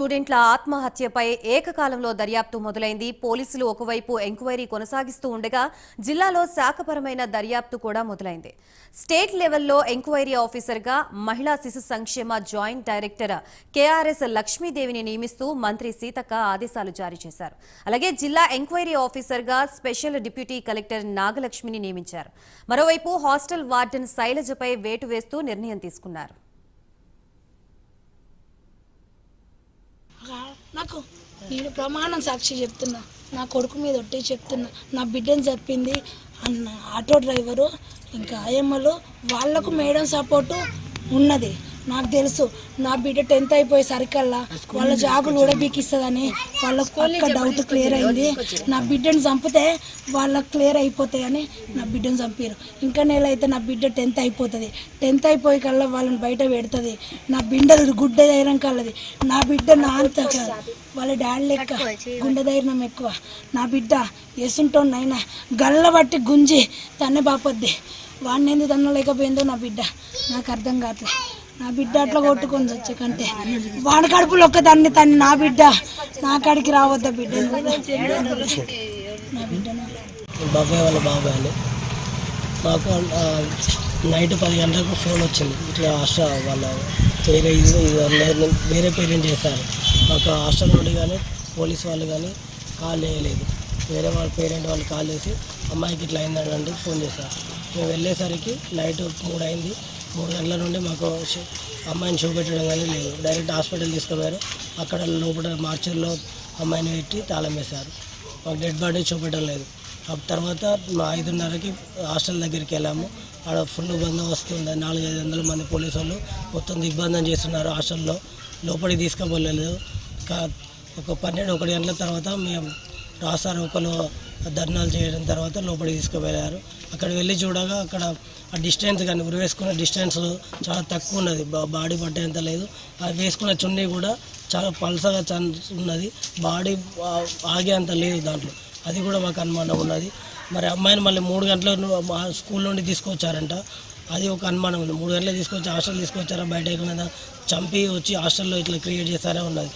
స్టూడెంట్ల ఆత్మహత్యపై ఏకకాలంలో దర్యాప్తు మొదలైంది. పోలీసులు ఒకవైపు ఎంక్వైరీ కొనసాగిస్తూ ఉండగా జిల్లాలో శాఖపరమైన దర్యాప్తు కూడా మొదలైంది. స్టేట్ లెవెల్లో ఎంక్వైరీ ఆఫీసర్గా మహిళా శిశు సంక్షేమ జాయింట్ డైరెక్టర్ కేఆర్ఎస్ లక్ష్మీదేవిని నియమిస్తూ మంత్రి సీతక్క ఆదేశాలు జారీ చేశారు. అలాగే జిల్లా ఎంక్వైరీ ఆఫీసర్గా స్పెషల్ డిప్యూటీ కలెక్టర్ నాగలక్ష్మిని నియమించారు. మరోవైపు హాస్టల్ వార్డెన్ శైలజపై వేటు వేస్తూ నిర్ణయం తీసుకున్నారు. నాకు. నేను ప్రమాణం సాక్షి చెప్తున్నా. నా కొడుకు మీద ఒట్టి చెప్తున్నా. నా బిడ్డను చెప్పింది అన్న ఆటో డ్రైవరు ఇంకా ఆయమ్మలు వాళ్ళకు మేడం సపోర్టు ఉన్నది. నాకు తెలుసు. నా బిడ్డ టెన్త్ అయిపోయేసరికల్లా వాళ్ళ జాబులు కూడా బీకిస్తుందని వాళ్ళకు డౌట్ క్లియర్ అయింది. నా బిడ్డను చంపితే వాళ్ళకి క్లియర్ అయిపోతాయని నా బిడ్డను చంపారు ఇంకా నెల అయితే నా బిడ్డ టెన్త్ అయిపోతుంది. టెన్త్ అయిపోయి కల్లా వాళ్ళని బయట పెడుతుంది. నా బిడ్డ గుడ్డ ధైర్యం కలది. నా బిడ్డ నా అంత. వాళ్ళ డాడీ లెక్క గుండె ధైర్యం ఎక్కువ. నా బిడ్డ ఎసుంటోనైనా గల్ల బట్టి గుంజి తన్నే బాపొద్ది. వాడిని ఎందుకు తన్నలేకపోయిందో నా బిడ్డ. నాకు అర్థం కావట్లే. నా బిడ్డ అట్లా కొట్టుకొని వచ్చే కంటే వాడి కడుపులో ఒక్క దాన్ని తన్ని నా బిడ్డ. నా కాడికి రావద్దా బిడ్డ? నా బాబాయ్ వాళ్ళ బాబాయ్ అని మాకు నైట్ పది గంటలకు ఫోన్ వచ్చింది. ఇట్లా హాస్టల్ వాళ్ళ వేరే ఇది వేరే పేరెంట్ చేశారు. మాకు హాస్టల్ నుండి కానీ పోలీస్ వాళ్ళు కానీ కాల్ చేయలేదు. వేరే వాళ్ళ పేరెంట్ వాళ్ళు కాల్ చేసి అమ్మాయికి ఇట్లా అయిందని అంటే ఫోన్ చేశారు. మేము వెళ్ళేసరికి నైట్ మూడు అయింది మూడు గంటల నుండి మాకు అమ్మాయిని చూపెట్టడం కానీ లేదు. డైరెక్ట్ హాస్పిటల్ తీసుకుపోయారు. అక్కడ లోపల మార్చర్లో అమ్మాయిని పెట్టి తాళం వేశారు. మాకు డెడ్ బాడీ చూపెట్టడం లేదు. ఆ తర్వాత మా ఐదున్నరకి హాస్టల్ దగ్గరికి వెళ్ళాము. ఆడ ఫుల్ బందోబస్తు ఉంది నాలుగు ఐదు వందల మంది పోలీసు వాళ్ళు మొత్తం దిగ్బంధం చేస్తున్నారు హాస్టల్లో. లోపలికి తీసుకుపోలేదు. కా- ఒక పన్నెండు ఒకటి గంటల తర్వాత మేము రాస్తారు ఒకరు ధర్నాలు చేయడం తర్వాత లోపలికి తీసుకువెళ్ళారు అక్కడ వెళ్ళి చూడగా అక్కడ ఆ డిస్టెన్స్ కానీ ఉరి వేసుకున్న డిస్టెన్స్ చాలా తక్కువ ఉన్నది. బాడీ పట్టేంత లేదు. అది వేసుకున్న చున్నీ కూడా చాలా పల్సగా చన్- ఉన్నది. బాడీ ఆగే ఆగేంత లేదు దాంట్లో. అది కూడా మాకు అనుమానం ఉన్నది. మరి అమ్మాయిని మళ్ళీ మూడు గంటల మా స్కూల్ నుండి తీసుకొచ్చారంట. అది ఒక అనుమానం ఉంది. మూడు గంటలు తీసుకొచ్చి హాస్టల్ తీసుకొచ్చారా? బయట ఎక్కడ చంపి వచ్చి హాస్టల్లో ఇట్లా క్రియేట్ చేస్తారా? ఉన్నది.